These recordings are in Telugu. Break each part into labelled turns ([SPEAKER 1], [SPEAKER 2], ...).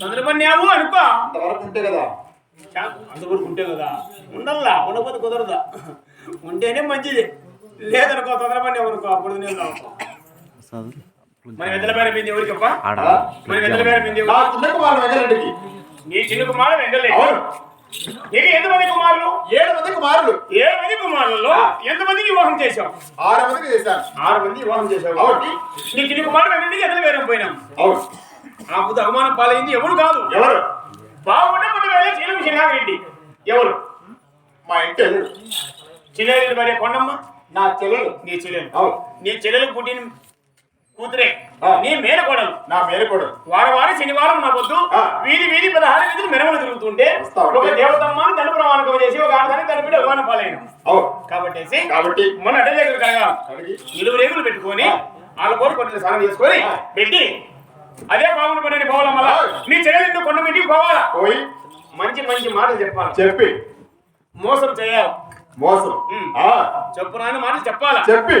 [SPEAKER 1] తొందరపడినావు అనుకో.
[SPEAKER 2] అంతవరకు ఉంటే కదా.
[SPEAKER 1] అంతవరకు ఉంటే కదా. ఉండల్లా ఉండకపోతే కుదరదా. ఉంటేనే మంచిది. లేదనుకో తొందరపడినావు అనుకో అప్పుడు నేను రావు. మన వెద్దల పేర మీద ఎవరికప్ప మన వెద్దల పేర మీద?
[SPEAKER 2] చిన్న కుమారుడు వెంకరెడ్డికి
[SPEAKER 1] నీ చిన్న కుమారుడు వెంగలే
[SPEAKER 2] అవును.
[SPEAKER 1] నీకు ఎంతమంది కుమారులు?
[SPEAKER 2] ఏడు మంది కుమారులు.
[SPEAKER 1] ఏడు మంది కుమారులలో ఎంతమందికి వివాహం చేశావు?
[SPEAKER 2] ఆరు మందికి చేశాను.
[SPEAKER 1] ఆరు మంది వివాహం చేశావు. కాబట్టి నీ చిన్న కుమారుడు వెంగళకి ఎదల పేరం పోయినాం.
[SPEAKER 2] అవును.
[SPEAKER 1] ఆ బుద్ధ అవమానం పాలైంది ఎవరు కాదు?
[SPEAKER 2] ఎవరు?
[SPEAKER 1] బాగుంటే పుట్టిన వేళ చీలకు చిన్నారెడ్డి ఎవరు?
[SPEAKER 2] మా ఇంటి.
[SPEAKER 1] చిన్నారెడ్డి భార్య కొండమ్మ?
[SPEAKER 2] నా చెల్లెలు.
[SPEAKER 1] నీ చెల్లెలు.
[SPEAKER 2] అవును.
[SPEAKER 1] నీ చెల్లెలకు పుట్టిన కూతురే. నీ మేనకోడలు.
[SPEAKER 2] నా మేనకోడు
[SPEAKER 1] వారం వారం శనివారం నా పొద్దు. వీధి వీధి పదహారు వీధులు మెరవలు తిరుగుతుంటే. ఒక దేవతమ్మ తలుపు ప్రమాణకం చేసి ఒక ఆడదాన్ని తన బిడ్డ అవమానం పాలైన కాబట్టి
[SPEAKER 2] కాబట్టి
[SPEAKER 1] మన అడ్డ దగ్గర కడగా
[SPEAKER 2] అడిగి
[SPEAKER 1] నిలువు రేగులు పెట్టుకొని. వాళ్ళ కోరి కొన్ని స్నానం చేసుకొని. పెట్టి అదే బాగుండు పని పోవాలా మళ్ళా. నీ చెల్లెలు కొండ పెట్టి పోవాలా?
[SPEAKER 2] పోయి
[SPEAKER 1] మంచి మంచి మాటలు చెప్పాలి.
[SPEAKER 2] చెప్పి.
[SPEAKER 1] మోసం చేయాలి.
[SPEAKER 2] మోసం.
[SPEAKER 1] చెప్పు రాని మాటలు చెప్పాలా?
[SPEAKER 2] చెప్పి.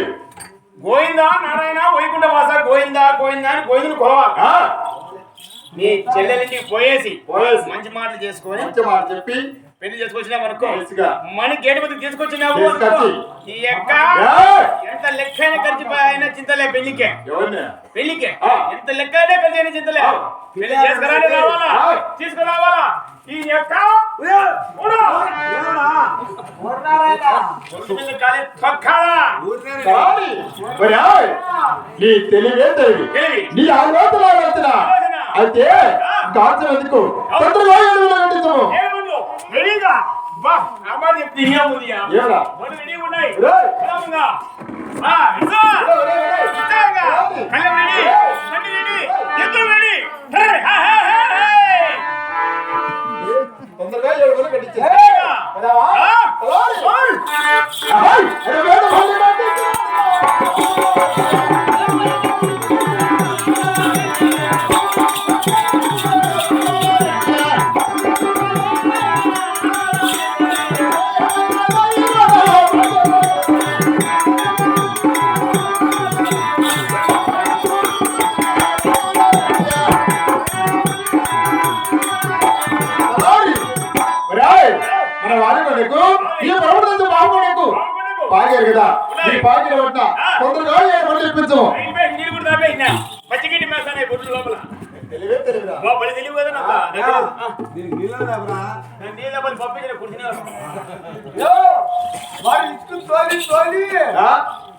[SPEAKER 1] గోవిందా నారాయణ వైకుంఠ వాస గోవిందా గోవిందా అని గోవిందుని కోవాలి
[SPEAKER 2] ఆ.
[SPEAKER 1] నీ చెల్లెలింటికి పోయేసి
[SPEAKER 2] పోయేసి.
[SPEAKER 1] మంచి మాటలు చేసుకొని
[SPEAKER 2] మంచి మాట చెప్పి.
[SPEAKER 1] పెళ్ళి చేసుకొచ్చినావు అనుకో. మన గేటు మీద తీసుకొచ్చినావు. ఈ యొక్క! ఎంత లెక్క అయినా ఖర్చు అయినా చింతలే పెళ్ళికే.
[SPEAKER 2] పెళ్ళికే.
[SPEAKER 1] ఎంత లెక్క అయినా ఖర్చు అయినా చింతలే. పెళ్ళి చేసుకురాని రావాలా. తీసుకురావాలా? ఈ యొక్క
[SPEAKER 2] నీ తెలివే తెలివి. నీ ఆలోచన. అయితే గాజు ఎందుకు కట్టించము
[SPEAKER 1] ఏముందో? రెడీగా బా మాట చెప్తే ఏముందియా
[SPEAKER 2] ఏమరా
[SPEAKER 1] ఒళ్ళు రెడీగా ఉన్నాయి. క్రమంగా. ఆ, ఇదిగో. ఇస్తాగా. కళ్ళం రెడీ బండి రెడీ ఎద్దులు రెడీ హే.
[SPEAKER 2] తొందరగా కట్టించు. పదావా? అరే వేద భాగ్య బాగుండకు. పాగారు కదా ఈ పాగిన వంట తొందరగా ఏ పనులు ఇప్పించము
[SPEAKER 1] అయిపోయి, నీళ్ళు కూడా తాపేసినా. పచ్చిగడ్డి మేస్తానే బొడ్డు లోపల
[SPEAKER 2] తెలివే తెలివిరా
[SPEAKER 1] బా, బలి తెలివి కదా నాకు. నాకు తెలియదు. ఆ,
[SPEAKER 3] దీనికి నీళ్ళు లేవురా?
[SPEAKER 1] నేను నీళ్ళ బలి పంపించిన కూర్చునేవాడు.
[SPEAKER 3] యో, వాడు ఇసుక తోలి తోలి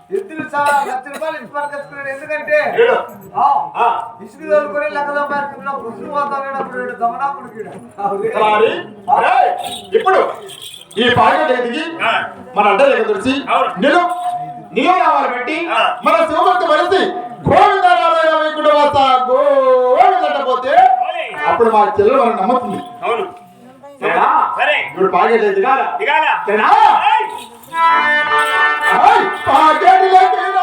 [SPEAKER 3] ఎద్దులు చాలా లక్ష రూపాయలు ఇసుక పట్టుకొచ్చుకున్నాడు ఎందుకంటే
[SPEAKER 2] ఏడు.
[SPEAKER 3] ఆ,
[SPEAKER 2] ఆ.
[SPEAKER 3] ఇసుక తోలుకొని లెక్క సంపాదించుకున్న పురుషులు పోతాడు దమనాపుడికి
[SPEAKER 2] ఇప్పుడు ఈ
[SPEAKER 1] ఆ,
[SPEAKER 2] మన అడ్డ దగ్గర తుడిచి
[SPEAKER 1] అవును.
[SPEAKER 2] నిలు నిలవరావాలి పెట్టి. మన శివభక్తి మరిచి గోవింద నారాయణ వైకుంఠ వాస గోవిందంట పోతే. అప్పుడు మా చెల్లెలు మనకు నమ్ముతుంది
[SPEAKER 1] అవును? సరే
[SPEAKER 2] ఇప్పుడు పాగేట్ దిగాల
[SPEAKER 1] దిగాల
[SPEAKER 2] Hey, forget it.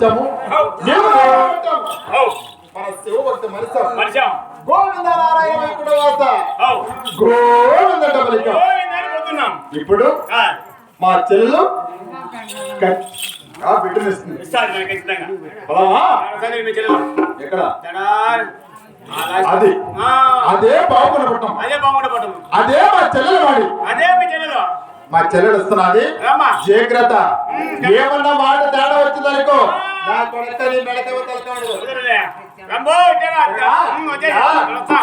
[SPEAKER 2] వచ్చాము. మన శివభక్తి
[SPEAKER 1] మనిషాం.
[SPEAKER 2] గోవింద నారాయణ. ఇప్పుడు
[SPEAKER 1] ఆ,
[SPEAKER 2] మా చెల్లెలు. ఎక్కడ. అది.
[SPEAKER 1] ఆ,
[SPEAKER 2] అదే బాగున్న పుట్టం
[SPEAKER 1] అదే బాగుండే పట్టం
[SPEAKER 2] అదే మా చెల్లెలు వాడి.
[SPEAKER 1] అదే మీ చెల్లెలు.
[SPEAKER 2] మా చెల్లెలు వస్తున్నది. జాగ్రత్త ఏమన్నా మాట తేడా వచ్చిందనుకో. నా కొడుకని మెడకవ తలకాడు.
[SPEAKER 1] రంబో, ఇట్టేరా, ఇట్టేరా.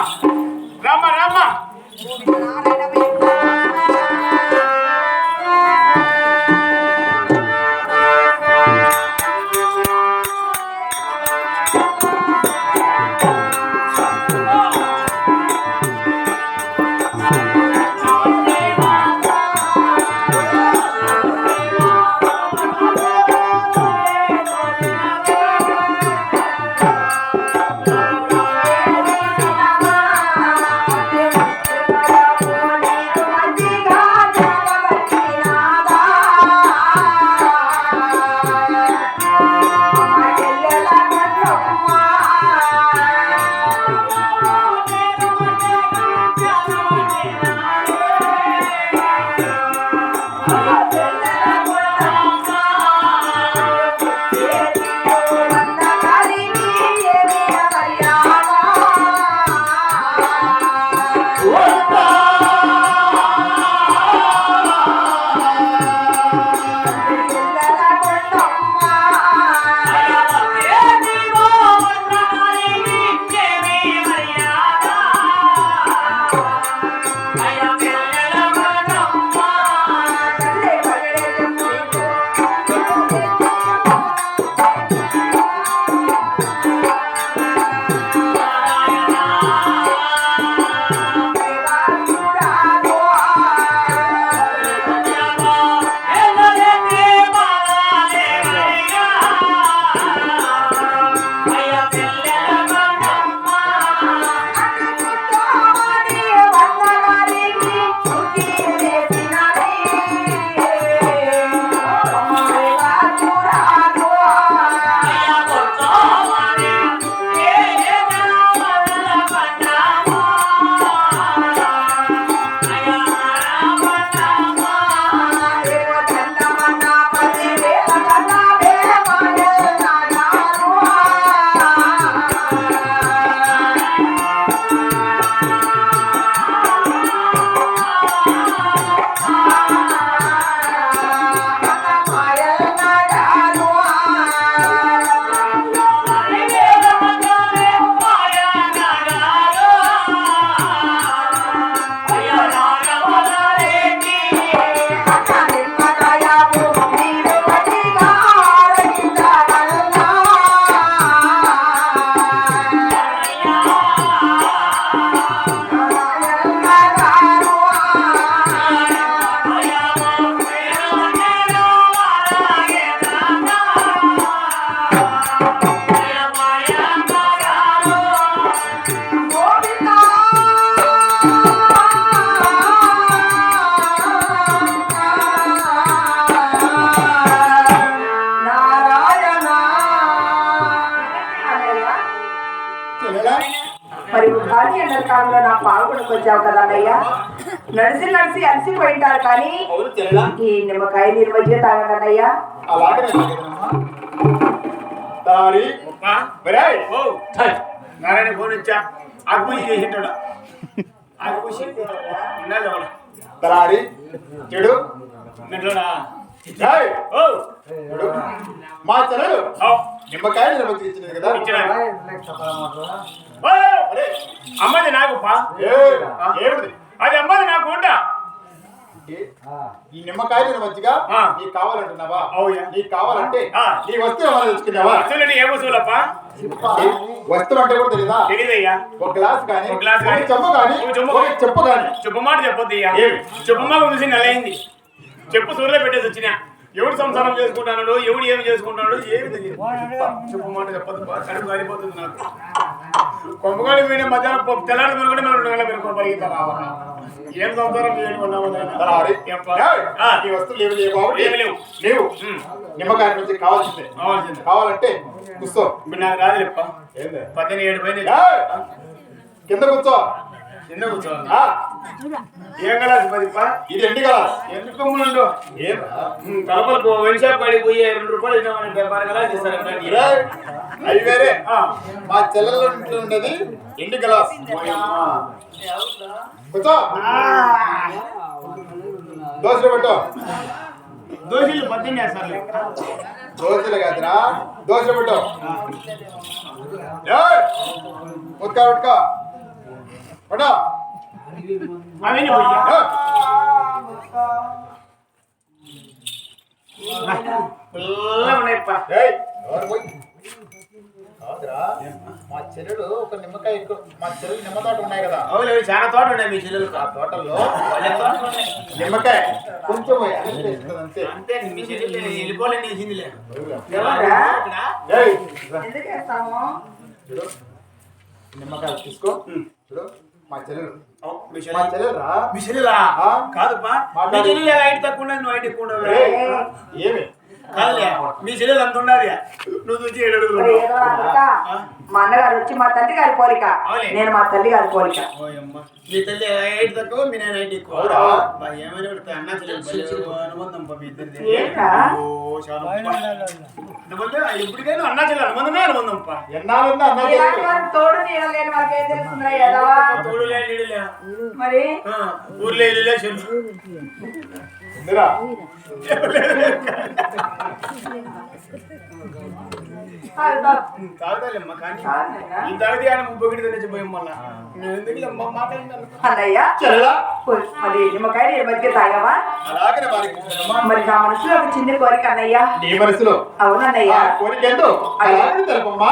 [SPEAKER 1] రామ్మా
[SPEAKER 4] మరి ఉగాది ఎండాకాలంలో నా పాల్గొనకు వచ్చావు కదా అన్నయ్య? నడిచి నడిచి అలసిపోయింటారు కానీ ఈ నిమ్మకాయ.
[SPEAKER 2] ఒరేయ్,
[SPEAKER 1] ఓ. నారాయణ ఫోన్ ఇచ్చా. అగ్గుషి చేసింటాడు? ఒకడు.
[SPEAKER 2] తలారి చెడు. మా
[SPEAKER 1] ఓ!
[SPEAKER 2] నిమ్మకాయలు నిలబడి ఇచ్చినది కదా.
[SPEAKER 1] అమ్మది నాకు అది అమ్మది నాకు ఉంటా
[SPEAKER 2] ఈ నిమ్మకాయలు
[SPEAKER 1] ఆ.
[SPEAKER 2] నీకు కావాలంటున్నావా. నీకు కావాలంటే. నీ వస్తువు తెచ్చుకున్నావా?
[SPEAKER 1] ఏ వసూలప్పా
[SPEAKER 2] ఏ వస్తువు అంటే కూడా తెలీదా?
[SPEAKER 1] తెలియదయ్యా
[SPEAKER 2] ఒక గ్లాస్ కానీ
[SPEAKER 1] ఒక గ్లాస్ కానీ,
[SPEAKER 2] చెప్పు కానీ.
[SPEAKER 1] చెప్పు మాట చెప్పొద్దయ్యా? చెప్పు మాట చూసి నెలైంది. చెప్పు సూర్యులో పెట్టేసి వచ్చినా. ఎవడు సంసారం చేసుకుంటాడు ఎవడు ఏమి చేసుకుంటాడు ఏమి తెలియదు. చెప్పు మాట చెప్పదు కడుపు కాలిపోతుంది నాకు. కొంపగాడి పోయిన మధ్యాహ్నం పప్పు తెల్లారి కూడా మనం రెండు గంటల పెరుగు పరిగెత్తా రావాలా ఏం సంసారం
[SPEAKER 2] ఈ వస్తువులు ఏమి లేవు కాబట్టి
[SPEAKER 1] ఏమి లేవు.
[SPEAKER 2] లేవు. నిమ్మకాయ నుంచి కావాల్సిందే.
[SPEAKER 1] కావాల్సిందే.
[SPEAKER 2] కావాలంటే కూర్చో.
[SPEAKER 1] ఇప్పుడు నాకు రాదు చెప్ప
[SPEAKER 2] ఏంది?
[SPEAKER 1] పద్దెనిమిది ఏడు పైన
[SPEAKER 2] కింద కూర్చో.
[SPEAKER 1] చిన్న కూర్చోవాలి.
[SPEAKER 2] ఆ,
[SPEAKER 1] ఏం కలాసి పదిప్ప
[SPEAKER 2] ఇది ఎండి కదా
[SPEAKER 1] ఎందుకు ముందు
[SPEAKER 2] ఏం?
[SPEAKER 1] కలపలకు వైన్ షాప్ కాడికి పోయి రెండు రూపాయలు ఇద్దామని డెబ్బై కలాసి ఇస్తారు అట్లాంటివి.
[SPEAKER 2] ఏయ్, అవి వేరే.
[SPEAKER 1] ఆ.
[SPEAKER 2] మా చెల్లెల ఇంట్లో ఉండేది ఎండి గ్లాస్. కూర్చో. దోశ పెట్టు.
[SPEAKER 1] దోశలు పద్దెనిమిది వేస్తారు.
[SPEAKER 2] దోశలు కాదురా. దోశ పెట్టు. ఏయ్! ఉత్కా ఉత్కా పడా
[SPEAKER 1] పోయ్యా
[SPEAKER 2] మా చెల్లెలు ఒక నిమ్మకాయ ఎక్కువ మా చెల్లెలు నిమ్మ తోట ఉన్నాయి కదా.
[SPEAKER 1] అవును అవి చాలా తోట ఉన్నాయి మీ చెల్లెలకు
[SPEAKER 2] ఆ తోటల్లో. నిమ్మకాయ కొంచెం అంతే అంతే.
[SPEAKER 1] మీ చెల్లెలు వెళ్ళిపోలేని
[SPEAKER 2] నిమ్మకాయ తీసుకో. చూడు. మా చెల్లెలు.
[SPEAKER 1] మీ
[SPEAKER 2] మా
[SPEAKER 1] చెల్లెలు?
[SPEAKER 2] చెల్లెలు? రా
[SPEAKER 1] మీ చెల్లెలా? కాదుపా. మీ. చెల్లెలు. హైట్ తక్కువ ఉన్నది నువ్వు హైట్ ఎక్కువ ఉండవు
[SPEAKER 2] ఏయ్! ఏమి?
[SPEAKER 1] కాదులే మీ చెల్లెలు అంత ఉన్నది నువ్వు చూసి ఏడు అడుగులు
[SPEAKER 4] మరి
[SPEAKER 1] ఉన్నావు.
[SPEAKER 4] ఏదో అనక, మా అన్నగారు వచ్చి మా తండ్రి గారి పోలిక.
[SPEAKER 1] అవునే.
[SPEAKER 4] నేను మా తల్లి గారి పోలిక.
[SPEAKER 1] ఓయమ్మ. మీ తల్లి హైట్ తక్కువ మీ నాయన హైట్ ఎక్కువ.
[SPEAKER 2] అవునా?
[SPEAKER 1] బా, ఏమైనా పెడితే అన్నా చెల్లెలు భలే అనుబంధం పా మీ ఇద్దరిది.
[SPEAKER 4] ఏంటా?
[SPEAKER 1] ఓ, చాలా పా. అనుబంధం ఎప్పటికైనా అన్నా చెల్లెలు అనుబంధమే అనుబంధం పా.
[SPEAKER 2] ఎన్నాళ్ళున్నా అన్న
[SPEAKER 4] ఇలాంటి
[SPEAKER 2] చెల్లెలు.
[SPEAKER 4] వారు తోడు నీడలేని వాళ్ళకి ఏం తెలుస్తుందా ఎదవా
[SPEAKER 1] తోడులే నీడులే
[SPEAKER 4] మరి?
[SPEAKER 1] ఆ, ఊర్లో ఇల్లులే చెల్లు
[SPEAKER 2] ఉందిరా.
[SPEAKER 4] మరి నిమ్మకాయ ఈ మధ్య తాగావా?
[SPEAKER 2] అలాగనే వారికి
[SPEAKER 4] మరి నా మనసులో ఒక చిన్న కోరిక అన్నయ్య.
[SPEAKER 2] నీ మనసులో?
[SPEAKER 4] అవునన్నయ్య
[SPEAKER 2] కోరిక ఏంటో తెలుపమ్మా.